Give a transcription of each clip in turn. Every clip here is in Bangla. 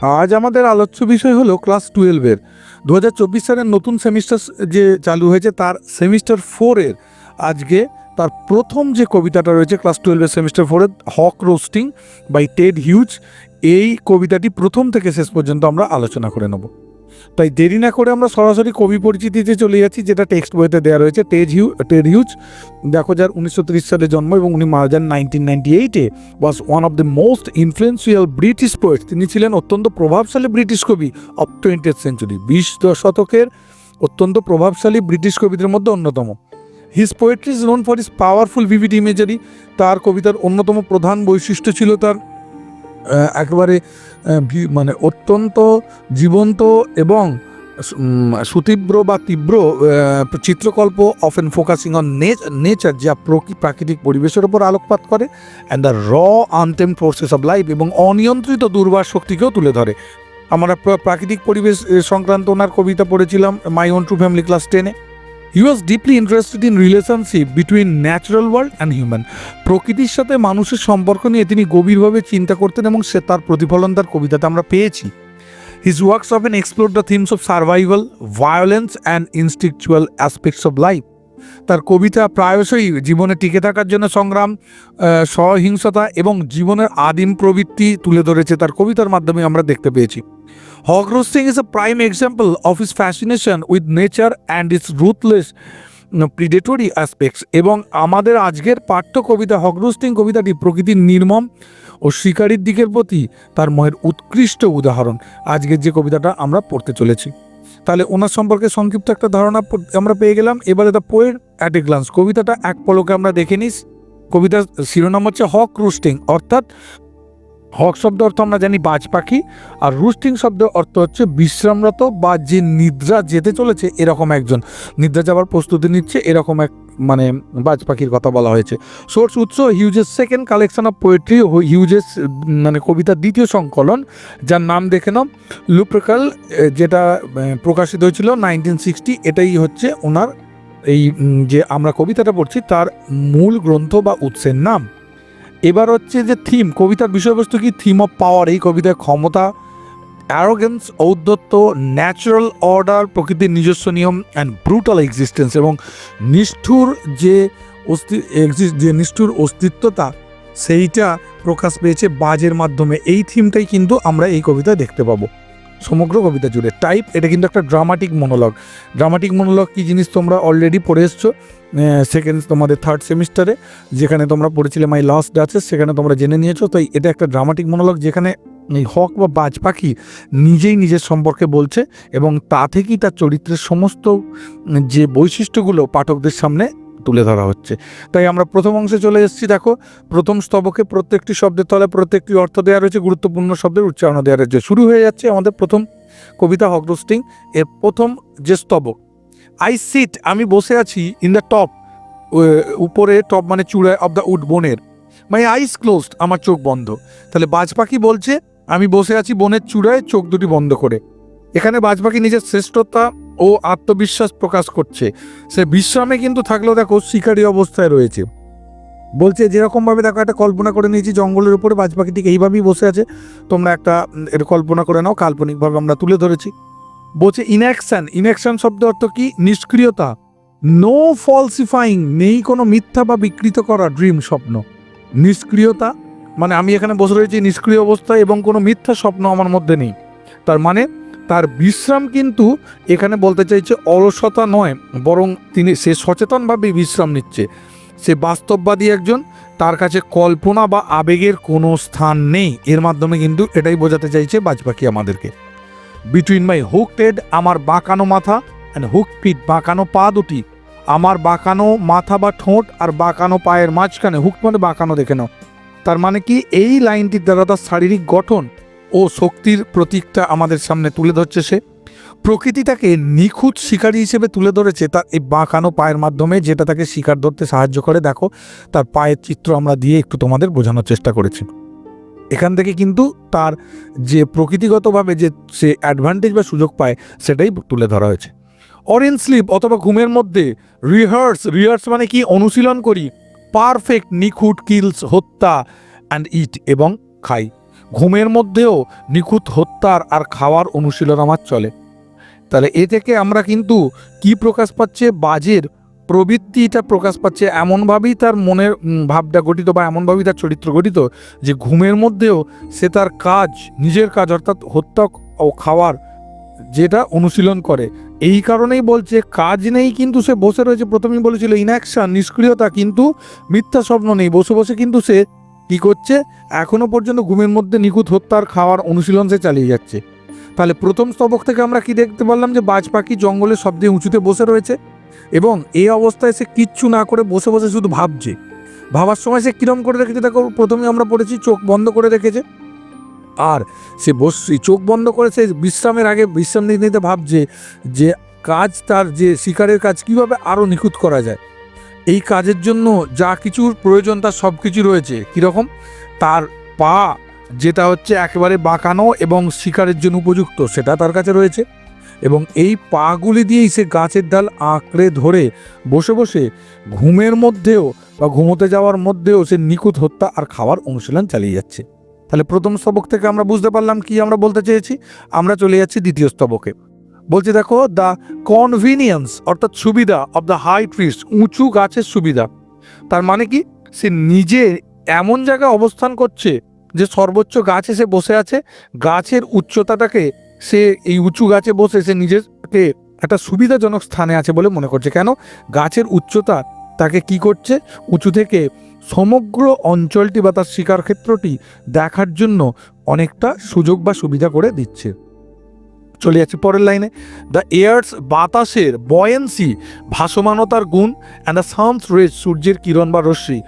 আজ আমাদের আলোচ্য বিষয় হলো ক্লাস টুয়েলভের দু হাজার চব্বিশ সালের নতুন সেমিস্টার যে চালু হয়েছে, তার সেমিস্টার ফোরের আজকে তার প্রথম যে কবিতাটা রয়েছে ক্লাস টুয়েলভের সেমিস্টার ফোরের hawk roosting by Ted Hughes, এই কবিতাটি প্রথম থেকে শেষ পর্যন্ত আমরা আলোচনা করে নেব। তাই দেরি না করে আমরা সরাসরি কবি পরিচিতিতে চলে যাচ্ছি, যেটা টেক্সট বইতে দেওয়া রয়েছে টেড হিউ টেড হিউজ দেখো, যার উনিশশো সালে জন্ম এবং উনি মারা যান নাইনটিন নাইনটি এইটে was one of the most influential British poet তিনি ছিলেন অত্যন্ত প্রভাবশালী ব্রিটিশ কবি অফ টোয়েন্টিথ সেঞ্চুরি বিশ শতকের অত্যন্ত প্রভাবশালী ব্রিটিশ কবিদের মধ্যে অন্যতম। His poetry is known for his powerful vivid imagery তার কবিতার অন্যতম প্রধান বৈশিষ্ট্য ছিল তার একেবারে মানে অত্যন্ত জীবন্ত এবং সুতীব্র বা তীব্র চিত্রকল্প অফেন ফোকাসিং অন নেচার যা প্রকৃ- প্রাকৃতিক পরিবেশের ওপর আলোকপাত করে অ্যান্ড দ্য র আনটেম ফোর্সেস অফ লাইফ এবং অনিয়ন্ত্রিত দুর্বার শক্তিকেও তুলে ধরে। আমরা প্র- প্রাকৃতিক পরিবেশ সংক্রান্ত ওনার কবিতা পড়েছিলাম my own to family class টেনে he was deeply interested in relationship between natural world and human প্রকৃতির সাথে মানুষের সম্পর্ক নিয়ে তিনি গভীরভাবে চিন্তা করতেন এবং সে তার প্রতিফলন তার কবিতাতে আমরা পেয়েছি। His works often explore the themes of survival violence and instinctual aspects of life তার কবিতা প্রায়শই জীবনে টিকে থাকার জন্য সংগ্রাম সহিংসতা এবং জীবনের আদিম প্রবৃত্তি তুলে ধরেছে। তার কবিতার মাধ্যমে আমরা দেখতে পেয়েছি। Hawk roosting is a prime example of his fascination with nature and its ruthless predatory aspects এবং আমাদের আজকের পাঠ্য কবিতা হক রোস্টিং কবিতাটি প্রকৃতির নির্মম ও শিকারীর দিকের প্রতি তার ময়ের উৎকৃষ্ট উদাহরণ। আজকের যে কবিতাটা আমরা পড়তে চলেছি। তাহলে ওনার সম্পর্কে সংক্ষিপ্ত একটা ধারণা আমরা পেয়ে গেলাম। এবারে the poem at a glance. কবিতাটা এক পলকে আমরা দেখে নিস। কবিতার শিরোনাম হচ্ছে হক রুস্টিং, অর্থাৎ হক শব্দ অর্থ আমরা জানি বাজ পাখি, আর রুস্টিং শব্দ অর্থ হচ্ছে বিশ্রামরত বা যে নিদ্রা যেতে চলেছে এরকম একজন। নিদ্রা যাওয়ার প্রস্তুতি নিচ্ছে এরকম এক মানে বাজ পাখির কথা বলা হয়েছে। সোর্স উৎস হিউজের second collection of poetry Hughes's মানে কবিতার দ্বিতীয় সংকলন, যার নাম দেখে নাও। লুপ্রকাল যেটা প্রকাশিত হয়েছিল নাইনটিন সিক্সটি, এটাই হচ্ছে ওনার এই যে আমরা কবিতাটা পড়ছি, তার মূল গ্রন্থ বা উৎসের নাম। এবার হচ্ছে যে থিম কবিতার বিষয়বস্তু কি? থিম অফ পাওয়ার এই কবিতার ক্ষমতা অ্যারোগেন্স ঔদ্ধত্য ন্যাচারাল অর্ডার প্রকৃতির নিজস্ব নিয়ম অ্যান্ড ব্রুটাল এক্সিস্টেন্স এবং নিষ্ঠুর যে অস্তি যে নিষ্ঠুর অস্তিত্বতা, সেইটা প্রকাশ পেয়েছে বাজের মাধ্যমে। এই থিমটাই কিন্তু আমরা এই কবিতায় দেখতে পাবো। সমগ্র কবিতা জুড়ে। টাইপ এটা কিন্তু একটা ড্রামাটিক মনোলগ ড্রামাটিক মনোলগ কি জিনিস তোমরা অলরেডি পড়ে এসছো? সেকেন্ড তোমাদের থার্ড সেমিস্টারে যেখানে তোমরা পড়েছিলে মাই লাস্ট ডাচেস সেখানে তোমরা জেনে নিয়েছো। তাই এটা একটা ড্রামাটিক মনোলগ যেখানে এই হক বা বাজ পাখি নিজেই নিজের সম্পর্কে বলছে এবং তা থেকেই তার চরিত্রের সমস্ত যে বৈশিষ্ট্যগুলো পাঠকদের সামনে তুলে ধরা হচ্ছে। তাই আমরা প্রথম অংশে চলে এসেছি, দেখো। প্রথম স্তবকে প্রত্যেকটি শব্দের তলে প্রত্যেকটি অর্থ দেওয়া রয়েছে, গুরুত্বপূর্ণ শব্দের উচ্চারণ দেওয়া রয়েছে। শুরু হয়ে যাচ্ছে আমাদের প্রথম কবিতা হক রোস্টিং। এর প্রথম যে স্তবক আই সিট আমি বসে আছি ইন দ্য টপ উপরে টপ মানে চূড়ায় অফ দ্য উড বনের। মাই আইস ক্লোজড আমার চোখ বন্ধ। তাহলে বাজ পাখি বলছে, আমি বসে আছি বনের চূড়ায়, চোখ দুটি বন্ধ করে। এখানে বাজ পাখি নিজের শ্রেষ্ঠতা ও আত্মবিশ্বাস প্রকাশ করছে। সে বিশ্রামে কিন্তু থাকলেও দেখো শিকারী অবস্থায় রয়েছে। বলছে, যেরকমভাবে দেখো একটা কল্পনা করে নিয়েছি, জঙ্গলের উপরে বাজ পাখি পাখিটি এইভাবেই বসে আছে। তোমরা একটা এর কল্পনা করে নাও, কাল্পনিকভাবে আমরা তুলে ধরেছি। বলছে, ইনঅ্যাকশন। ইনঅ্যাকশন শব্দ অর্থ কি? নিষ্ক্রিয়তা। নো ফলসিফাইং নেই কোনো মিথ্যা বা বিকৃত করা ড্রিম স্বপ্ন। নিষ্ক্রিয়তা মানে আমি এখানে বসে রয়েছি নিষ্ক্রিয় অবস্থায় এবং কোনো মিথ্যা স্বপ্ন আমার মধ্যে নেই। তার মানে তার বিশ্রাম কিন্তু এখানে বলতে চাইছে অলসতা নয়, বরং তিনি সে সচেতনভাবে বিশ্রাম নিচ্ছে। সে বাস্তববাদী একজন, তার কাছে কল্পনা বা আবেগের কোনো স্থান নেই। এর মাধ্যমে কিন্তু এটাই বোঝাতে চাইছে বাজপাখি আমাদেরকে। বিটুইন মাই হুক টেড আমার বাঁকানো মাথা অ্যান্ড হুক পিট বাঁকানো পা দুটি, আমার বাঁকানো মাথা বা ঠোঁট আর বাঁকানো পায়ের মাঝখানে হুক মানে বাঁকানো দেখে নাও। তার মানে কি এই লাইনটির দ্বারা তার শারীরিক গঠন ও শক্তির প্রতীকটা আমাদের সামনে তুলে ধরছে সে। প্রকৃতি তাকে নিখুঁত শিকারী হিসেবে তুলে ধরেছে তার এই বাঁকানো পায়ের মাধ্যমে, যেটা তাকে শিকার ধরতে সাহায্য করে। দেখো, তার পায়ের চিত্র আমরা দিয়ে একটু তোমাদের বোঝানোর চেষ্টা করেছি। এখান থেকে কিন্তু তার যে প্রকৃতিগতভাবে যে সে অ্যাডভান্টেজ বা সুযোগ পায়, সেটাই তুলে ধরা হয়েছে। অরেঞ্জ স্লিপ অথবা ঘুমের মধ্যে রিহার্স রিহার্স মানে কি? অনুশীলন করি। পারফেক্ট নিখুঁত কিলস হত্যা অ্যান্ড ইট এবং খাই। ঘুমের মধ্যেও নিখুঁত হত্যার আর খাওয়ার অনুশীলন আমার চলে। তাহলে এ থেকে আমরা কিন্তু কি প্রকাশ পাচ্ছে? বাজের প্রবৃত্তিটা প্রকাশ পাচ্ছে এমনভাবেই তার মনের ভাবটা গঠিত বা এমনভাবেই তার চরিত্র গঠিত যে ঘুমের মধ্যেও সে তার কাজ, নিজের কাজ অর্থাৎ হত্যা ও খাওয়ার যেটা অনুশীলন করে। এই কারণেই বলছে, কাজ নেই কিন্তু সে বসে রয়েছে। প্রথমেই বলেছিল ইনঅ্যাকশন নিষ্ক্রিয়তা কিন্তু মিথ্যা স্বপ্ন নেই। বসে বসে কিন্তু সে কি করছে? এখনও পর্যন্ত ঘুমের মধ্যে নিখুঁত হত্যার খাওয়ার অনুশীলন সে চালিয়ে যাচ্ছে। তাহলে প্রথম স্তবক থেকে আমরা কি দেখতে পারলাম যে বাজ পাখি জঙ্গলের সবচেয়ে উঁচুতে বসে রয়েছে? এবং এই অবস্থায় সে কিচ্ছু না করে বসে বসে শুধু ভাবছে। ভাবার সময় সে কিরম করে রেখেছে? দেখো, প্রথমে আমরা পড়েছি চোখ বন্ধ করে রেখেছে। আর সে বসছি চোখ বন্ধ করে সে বিশ্রামের আগে বিশ্রাম নিতে নিতে ভাবছে যে কাজ তার যে শিকারের কাজ কীভাবে আরও নিখুঁত করা যায়। এই কাজের জন্য যা কিছুর প্রয়োজন, তার সব কিছু রয়েছে। কীরকম? তার পা, যেটা হচ্ছে একেবারে বাঁকানো এবং শিকারের জন্য উপযুক্ত, সেটা তার কাছে রয়েছে। এবং এই পাগুলি দিয়েই সে গাছের ডাল আঁকড়ে ধরে বসে বসে ঘুমের মধ্যেও বা ঘুমোতে যাওয়ার মধ্যেও সে নিখুঁত হত্যা আর খাওয়ার অনুশীলন চালিয়ে যাচ্ছে। তাহলে প্রথম স্তবক থেকে আমরা বুঝতে পারলাম কি আমরা বলতে চেয়েছি। আমরা চলে যাচ্ছি দ্বিতীয় স্তবকে। বলছে, দেখো দ্য কনভিনিয়েন্স অর্থাৎ সুবিধা অব দ্য হাই ট্রিস উঁচু গাছের সুবিধা। তার মানে কি? সে নিজে এমন জায়গায় অবস্থান করছে যে সর্বোচ্চ গাছে সে বসে আছে। গাছের উচ্চতাটাকে সে, এই উঁচু গাছে বসে সে নিজেকে একটা সুবিধাজনক স্থানে আছে বলে মনে করছে। কেন? গাছের উচ্চতা তাকে কি করছে? উঁচু থেকে সমগ্র অঞ্চলটি বা তার শিকার ক্ষেত্রটি দেখার জন্য অনেকটা সুযোগ বা সুবিধা করে দিচ্ছে। চলে যাচ্ছে পরের লাইনে। দ্য এয়ার্স বাতাসের বয়েন্সি ভাসমানতার গুণ অ্যান্ড দ্য সানস রেজ সূর্যের কিরণ বা রশ্মি।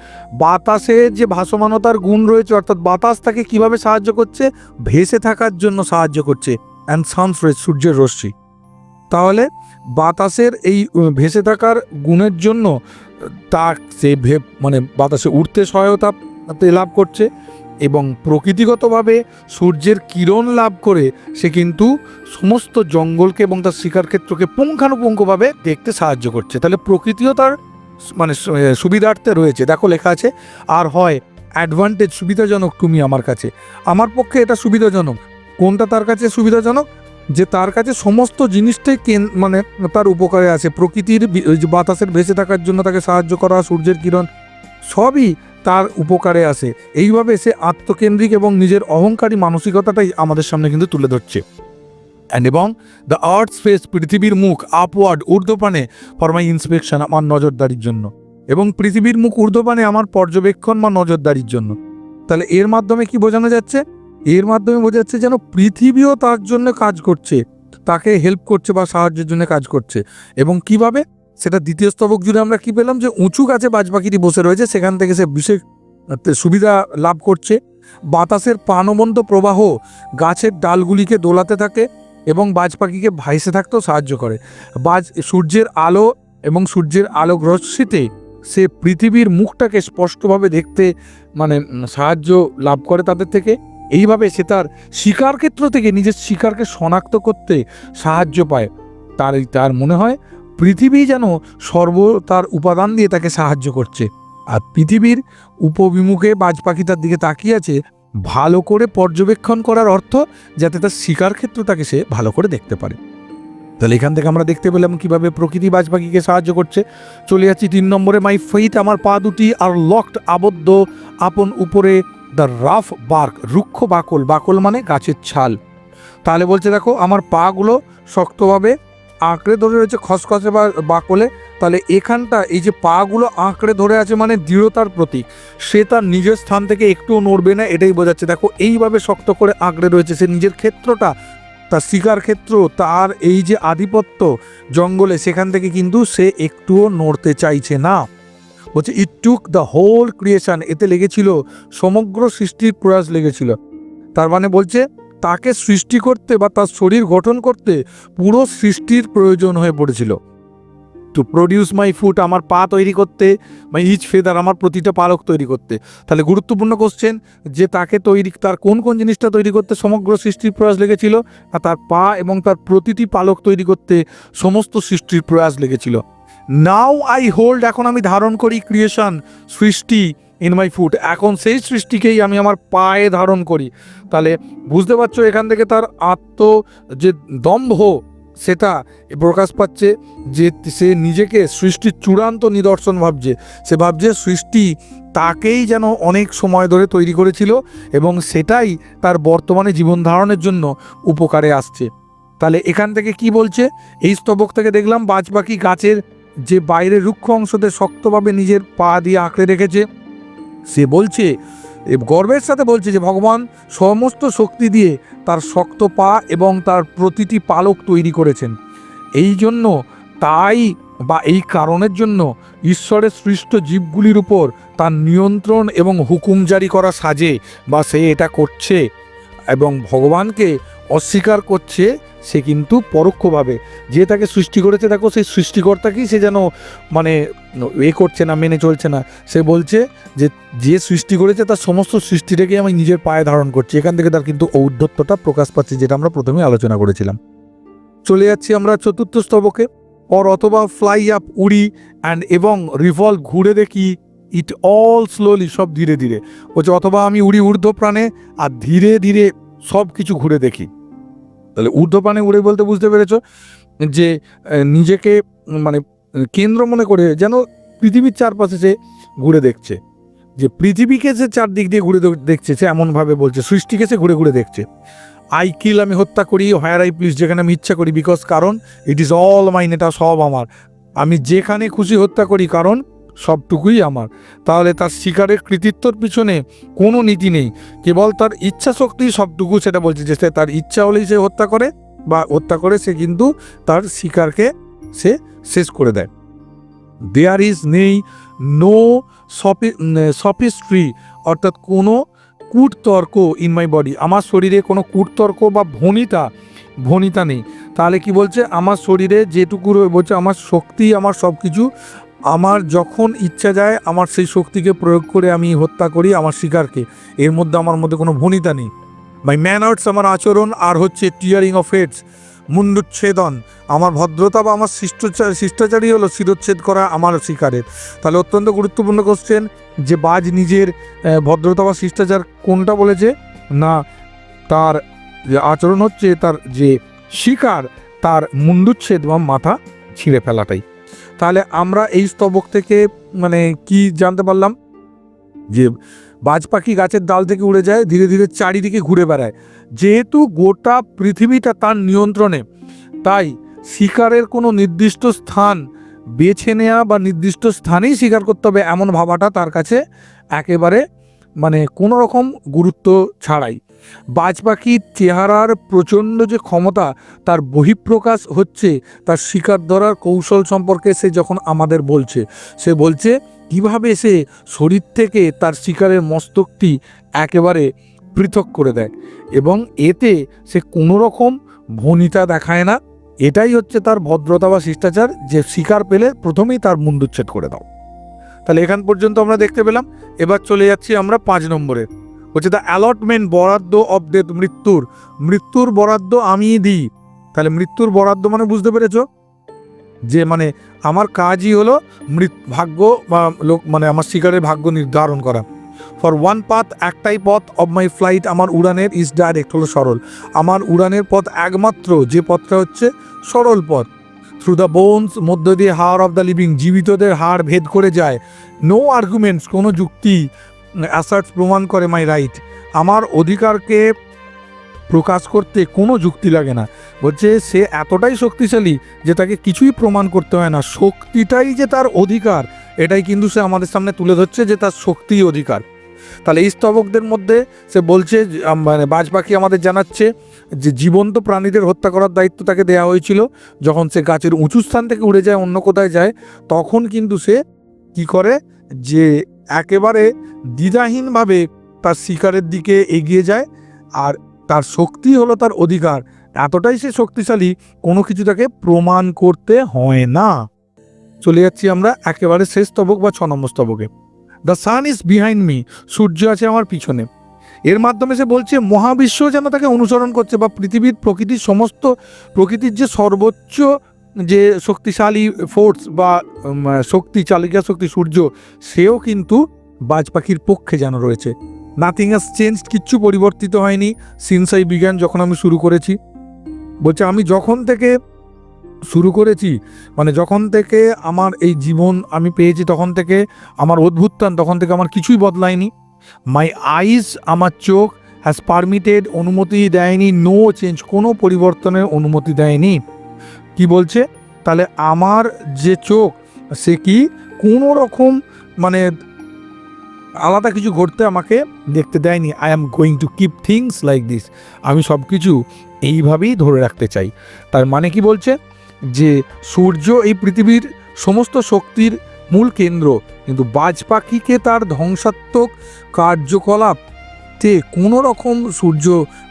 বাতাসের যে ভাসমানতার গুণ রয়েছে, অর্থাৎ বাতাস তাকে কীভাবে সাহায্য করছে? ভেসে থাকার জন্য সাহায্য করছে অ্যান্ড সানস রেজ সূর্যের রশ্মি। তাহলে বাতাসের এই ভেসে থাকার গুণের জন্য তা সে মানে বাতাসে উঠতে সহায়তা লাভ করছে। এবং প্রকৃতিগতভাবে সূর্যের কিরণ লাভ করে সে কিন্তু সমস্ত জঙ্গলকে এবং তার শিকার ক্ষেত্রকে পুঙ্খানুপুঙ্খভাবে দেখতে সাহায্য করছে। তাহলে প্রকৃতিও তার মানে সুবিধার্থে রয়েছে। দেখো লেখা আছে, আর হয় অ্যাডভান্টেজ সুবিধাজনক তুমি আমার কাছে। আমার পক্ষে এটা সুবিধাজনক। কোনটা তার কাছে সুবিধাজনক? যে তার কাছে সমস্ত জিনিসটাই কেন- মানে তার উপকারে আছে। প্রকৃতির বাতাসের ভেসে থাকার জন্য তাকে সাহায্য করা, সূর্যের কিরণ, সবই তার উপকারে আসে এইভাবে সে আত্মকেন্দ্রিক এবং নিজের অহংকারী মানসিকতাটাই আমাদের সামনে কিন্তু তুলে ধরছে। অ্যান্ড এবং দ্য আর্থ স্পেস পৃথিবীর মুখ আপওয়ার্ড ঊর্ধ্বপানে ফর মাই ইন্সপেকশন আমার নজরদারির জন্য। এবং পৃথিবীর মুখ ঊর্ধ্বপানে আমার পর্যবেক্ষণ বা নজরদারির জন্য। তাহলে এর মাধ্যমে কি বোঝানো যাচ্ছে? এর মাধ্যমে বোঝা যাচ্ছে যেন পৃথিবীও তার জন্য কাজ করছে। তাকে হেল্প করছে বা সাহায্যের জন্য কাজ করছে। এবং কীভাবে? সেটা দ্বিতীয় স্তবক জুড়ে আমরা কি পেলাম? যে উঁচু গাছে বাজপাখিটি বসে রয়েছে, সেখান থেকে সে বিশেষ সুবিধা লাভ করছে। বাতাসের প্রাণবন্ত প্রবাহ গাছের ডালগুলিকে দোলাতে থাকে এবং বাজ পাখিকে ভাইসে থাকতেও সাহায্য করে। বাজ, সূর্যের আলো এবং সূর্যের আলো রশ্মিতে সে পৃথিবীর মুখটাকে স্পষ্টভাবে দেখতে মানে সাহায্য লাভ করে তাদের থেকে। এইভাবে সে তার শিকার ক্ষেত্র থেকে নিজের শিকারকে শনাক্ত করতে সাহায্য পায়। তার তার মনে হয় পৃথিবী যেন সর্ব তার উপাদান দিয়ে তাকে সাহায্য করছে। আর পৃথিবীর উপবিমুখে বাজ পাখি তার দিকে তাকিয়ে আছে, ভালো করে পর্যবেক্ষণ করার অর্থ যাতে তার শিকার ক্ষেত্র তাকে সে ভালো করে দেখতে পারে। তাহলে এখান থেকে আমরা দেখতে পেলাম কীভাবে প্রকৃতি বাজ পাখিকে সাহায্য করছে। চলে যাচ্ছি তিন নম্বরে, মাই ফেইথ, আমার পা দুটি আর লকড আবদ্ধ। আপন উপরে দ্য রাফ বার্ক, রুক্ষ বাকল। বাকল মানে গাছের ছাল। তাহলে বলছে দেখো, আমার পাগুলো শক্তভাবে আঁকড়ে ধরে রয়েছে খসখসে বা বাকলে তাহলে এখানটা এই যে পাগুলো আঁকড়ে ধরে আছে মানে দৃঢ়তার প্রতীক। সে তার নিজের স্থান থেকে একটুও নড়বে না, এটাই বোঝাচ্ছে। দেখো, এইভাবে শক্ত করে আঁকড়ে রয়েছে সে নিজের ক্ষেত্রটা, তার শিকার ক্ষেত্র, তার এই যে আধিপত্য জঙ্গলে, সেখান থেকে কিন্তু সে একটুও নড়তে চাইছে না। বলছে it took the whole creation এতে লেগেছিল, সমগ্র সৃষ্টির প্রয়াস লেগেছিল। তার মানে বলছে তাকে সৃষ্টি করতে বা তার শরীর গঠন করতে পুরো সৃষ্টির প্রয়োজন হয়ে পড়েছিল। টু প্রডিউস মাই ফুড আমার পা তৈরি করতে মাই ইচ ফেদার আমার প্রতিটা পালক তৈরি করতে। তাহলে গুরুত্বপূর্ণ কোশ্চেন যে তাকে তৈরি, তার কোন কোন জিনিসটা তৈরি করতে সমগ্র সৃষ্টির প্রয়াস লেগেছিল আর তার পা এবং তার প্রতিটি পালক তৈরি করতে সমস্ত সৃষ্টির প্রয়াস লেগেছিল। নাও আই হোল্ড এখন আমি ধারণ করি ক্রিয়েশন সৃষ্টি ইন মাই ফুট এখন সেই সৃষ্টিকেই আমি আমার পায়ে ধারণ করি। তাহলে বুঝতে পারছ এখান থেকে তার আত্ম যে দম্ভ, সেটা প্রকাশ পাচ্ছে যে সে নিজেকে সৃষ্টির চূড়ান্ত নিদর্শন ভাবছে। সে ভাবছে সৃষ্টি তাকেই যেন অনেক সময় ধরে তৈরি করেছিল এবং সেটাই তার বর্তমানে জীবন ধারণের জন্য উপকারে আসছে। তাহলে এখান থেকে কি বলছে? এই স্তবক থেকে দেখলাম বাজ পাখি গাছের যে বাইরের রুক্ষ অংশতে শক্তভাবে নিজের পা দিয়ে আঁকড়ে রেখেছে। সে বলছে গর্বের সাথে বলছে যে, ভগবান সমস্ত শক্তি দিয়ে তার শক্ত পা এবং তার প্রতিটি পালক তৈরি করেছেন। এই জন্য, তাই বা এই কারণের জন্য ঈশ্বরের সৃষ্ট জীবগুলির উপর তার নিয়ন্ত্রণ এবং হুকুম জারি করা সাজে বা সে এটা করছে এবং ভগবানকে অস্বীকার করছে, সে কিন্তু পরোক্ষভাবে। যে তাকে সৃষ্টি করেছে, দেখো সেই সৃষ্টিকর্তাকেই সে যেন মানে এ করছে না, মেনে চলছে না। সে বলছে যে যে সৃষ্টি করেছে, তার সমস্ত সৃষ্টিটাকে আমি নিজের পায়ে ধারণ করছি। এখান থেকে তার কিন্তু ঔদ্ধত্যটা প্রকাশ পাচ্ছে, যেটা আমরা প্রথমে আলোচনা করেছিলাম। চলে যাচ্ছি আমরা চতুর্থ স্তবকে। অর অথবা ফ্লাই আপ উড়ি অ্যান্ড এবং রিভলভ ঘুরে দেখি। ইট অল স্লোলি সব ধীরে ধীরে। বলছে, অথবা আমি উড়ি ঊর্ধ্ব প্রাণে আর ধীরে ধীরে সব কিছু ঘুরে দেখি। তাহলে ঊর্ধ্ব প্রাণে উড়ে বলতে বুঝতে পেরেছ যে নিজেকে মানে কেন্দ্র মনে করে যেন পৃথিবীর চারপাশে সে ঘুরে দেখছে। যে পৃথিবীকে সে চারদিক দিয়ে ঘুরে দেখছে, সে এমনভাবে বলছে, সৃষ্টিকে সে ঘুরে ঘুরে দেখছে। আই কিল আমি হত্যা করি হায়ার আই প্লিজ যেখানে আমি ইচ্ছা করি বিকজ কারণ ইট ইজ অল মাইন এটা সব আমার। আমি যেখানে খুশি হত্যা করি, কারণ সবটুকুই আমার। তাহলে তার শিকারের কৃতিত্বর পিছনে কোনো নীতি নেই। কেবল তার ইচ্ছা শক্তি সবটুকু সেটা বলছে যে তার ইচ্ছা হলেই সে হত্যা করে বা হত্যা করে সে কিন্তু তার শিকারকে সে শেষ করে দেয়। দেয়ার ইজ নেই নো সপি সফিস্ট্রি অর্থাৎ কোনো কূটতর্ক ইন মাই বডি আমার শরীরে কোনো কূটতর্ক বা ভনিতা ভনিতা নেই। তাহলে কি বলছে? আমার শরীরে যেটুকু বলছে আমার শক্তি, আমার সব কিছু আমার যখন ইচ্ছা যায়, আমার সেই শক্তিকে প্রয়োগ করে আমি হত্যা করি আমার শিকারকে। এর মধ্যে আমার মধ্যে কোনো ভনিতা নেই। বাই ম্যানার্স আমার আচরণ, আর হচ্ছে টিয়ারিং অফ হেডস মুন্ডুচ্ছেদন। আমার ভদ্রতা বা আমার শিষ্টাচার শিষ্টাচারই হলো শিরোচ্ছেদ করা আমার শিকারের। তাহলে অত্যন্ত গুরুত্বপূর্ণ কোশ্চেন যে বাজ নিজের ভদ্রতা বা শিষ্টাচার কোনটা বলেছে? না, তার যে আচরণ হচ্ছে, তার যে শিকার, তার মুন্ডুচ্ছেদ বা মাথা ছিঁড়ে ফেলাটাই। তাহলে আমরা এই স্তবক থেকে মানে কি জানতে পারলাম? যে বাজ পাখি গাছের ডাল থেকে উড়ে যায়, ধীরে ধীরে চারিদিকে ঘুরে বেড়ায়। যেহেতু গোটা পৃথিবীটা তার নিয়ন্ত্রণে, তাই শিকারের কোনো নির্দিষ্ট স্থান বেছে নেওয়া বা নির্দিষ্ট স্থানেই শিকার করতে হবে এমন ভাবাটা তার কাছে একেবারে মানে কোনো রকম গুরুত্ব ছাড়াই। বাজ পাখির চেহারার প্রচণ্ড যে ক্ষমতা, তার বহিঃপ্রকাশ হচ্ছে, তার শিকার ধরার কৌশল সম্পর্কে সে যখন আমাদের বলছে, সে বলছে, কীভাবে সে শরীর থেকে তার শিকারের মস্তকটি একেবারে পৃথক করে দেয়? এবং এতে সে কোনো রকম ভনিতা দেখায় না। এটাই হচ্ছে তার ভদ্রতা বা শিষ্টাচার, যে শিকার পেলে প্রথমেই তার মুন্ডুচ্ছেদ করে দাও। তাহলে এখান পর্যন্ত আমরা দেখতে পেলাম। এবার চলে যাচ্ছি আমরা পাঁচ নম্বরে। হচ্ছে দ্য অ্যালটমেন্ট বরাদ্দ অব ডেথ মৃত্যুর মৃত্যুর বরাদ্দ আমিই দিই। তাহলে মৃত্যুর বরাদ্দ মানে বুঝতে পেরেছ? যে মানে আমার কাজই হলো মৃত, ভাগ্য বা লোক মানে আমার শিকারের ভাগ্য নির্ধারণ করা। ফর ওয়ান পাথ একটাই পথ অফ মাই ফ্লাইট আমার উড়ানের ইজ ডাইরেক্ট হলো সরল। আমার উড়ানের পথ একমাত্র, যে পথটা হচ্ছে সরল পথ। থ্রু দ্য বোনস মধ্য দিয়ে হার অফ দ্য লিভিং জীবিতদের হাড় ভেদ করে যায়। নো আর্গুমেন্টস কোনো যুক্তি অ্যাসার্টস প্রমাণ করে মাই রাইট আমার অধিকারকে প্রকাশ করতে কোনো যুক্তি লাগে না। বলছে, সে এতটাই শক্তিশালী যে তাকে কিছুই প্রমাণ করতে হয় না। শক্তিটাই যে তার অধিকার, এটাই কিন্তু সে আমাদের সামনে তুলে ধরছে যে তার শক্তিই অধিকার। তাহলে এই স্তবকদের মধ্যে সে বলছে মানে বাজ পাখি আমাদের জানাচ্ছে যে জীবন্ত প্রাণীদের হত্যা করার দায়িত্ব তাকে দেওয়া হয়েছিল। যখন সে গাছের উঁচু স্থান থেকে উড়ে যায়, অন্য কোথায় যায়, তখন কিন্তু সে কি করে? যে একেবারে দ্বিধাহীনভাবে তার শিকারের দিকে এগিয়ে যায় আর তার শক্তি হলো তার অধিকার। এতটাই সে শক্তিশালী, কোনো কিছু তাকে প্রমাণ করতে হয় না। চলে যাচ্ছি আমরা একেবারে শেষ স্তবক বা ছ নম্বর স্তবকে। The sun is behind me সূর্য আছে আমার পিছনে। এর মাধ্যমে সে বলছে, মহাবিশ্ব যেন তাকে অনুসরণ করছে বা পৃথিবীর প্রকৃতির সমস্ত, প্রকৃতির যে সর্বোচ্চ যে শক্তিশালী ফোর্স বা শক্তি, চালিকা শক্তি সূর্য, সেও কিন্তু বাজ পাখির পক্ষে যেন রয়েছে। নাথিং হ্যাজ চেঞ্জ কিচ্ছু পরিবর্তিত হয়নি সিন্স আই বিজ্ঞান যখন আমি শুরু করেছি। বলছে, আমি যখন থেকে শুরু করেছি মানে যখন থেকে আমার এই জীবন আমি পেয়েছি, তখন থেকে আমার অদ্ভুতান তখন থেকে আমার কিছুই বদলায়নি। মাই আইস আমার চোখ হ্যাজ পারমিটেড অনুমতি দেয়নি নো চেঞ্জ কোনো পরিবর্তনের অনুমতি দেয়নি। কি বলছে? তাহলে আমার যে চোখ, সে কি কোনো রকম মানে আলাদা কিছু ঘটতে আমাকে দেখতে দেয়নি। I am going to keep things like this আমি সব কিছু এইভাবেই ধরে রাখতে চাই। তার মানে কি বলছে? যে সূর্য এই পৃথিবীর সমস্ত শক্তির মূল কেন্দ্র, কিন্তু বাজ পাখিকে তার ধ্বংসাত্মক কার্যকলাপতে কোনো রকম সূর্য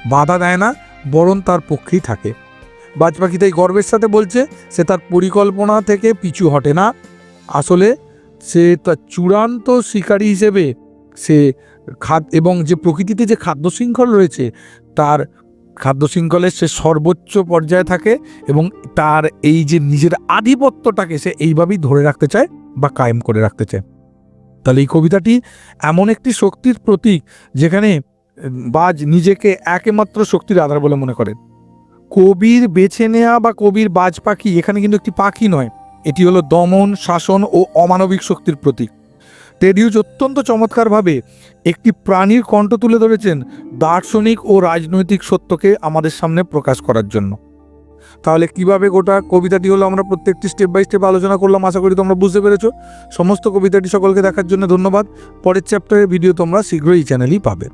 বাধা দেয় না, বরং তার পক্ষেই থাকে। বাজ পাখি তাই গর্বের সাথে বলছে, সে তার পরিকল্পনা থেকে পিছু হটে না। আসলে সে তার চূড়ান্ত শিকারী হিসেবে সে খাদ এবং যে প্রকৃতিতে যে খাদ্য শৃঙ্খল রয়েছে, তার খাদ্য শৃঙ্খলের সে সর্বোচ্চ পর্যায়ে থাকে এবং তার এই যে নিজের আধিপত্যটাকে সে এইভাবেই ধরে রাখতে চায় বা কায়েম করে রাখতে চায়। তাহলে এই কবিতাটি এমন একটি শক্তির প্রতীক যেখানে, বাজ নিজেকে একমাত্র শক্তির আধার বলে মনে করেন কবির বেছে নেওয়া বা কবির বাজ পাখি এখানে কিন্তু একটি পাখি নয়। এটি হলো দমন, শাসন ও অমানবিক শক্তির প্রতীক। টেডিউজ অত্যন্ত চমৎকারভাবে একটি প্রাণীর কণ্ঠ তুলে ধরেছেন দার্শনিক ও রাজনৈতিক সত্যকে আমাদের সামনে প্রকাশ করার জন্য। তাহলে কীভাবে গোটা কবিতাটি হলো আমরা প্রত্যেকটি স্টেপ বাই স্টেপ আলোচনা করলাম, আশা করি তোমরা বুঝতে পেরেছ। সমস্ত কবিতাটি সকলকে দেখার জন্য ধন্যবাদ। পরের চ্যাপ্টারের ভিডিও তোমরা শীঘ্রই চ্যানেলেই পাবে।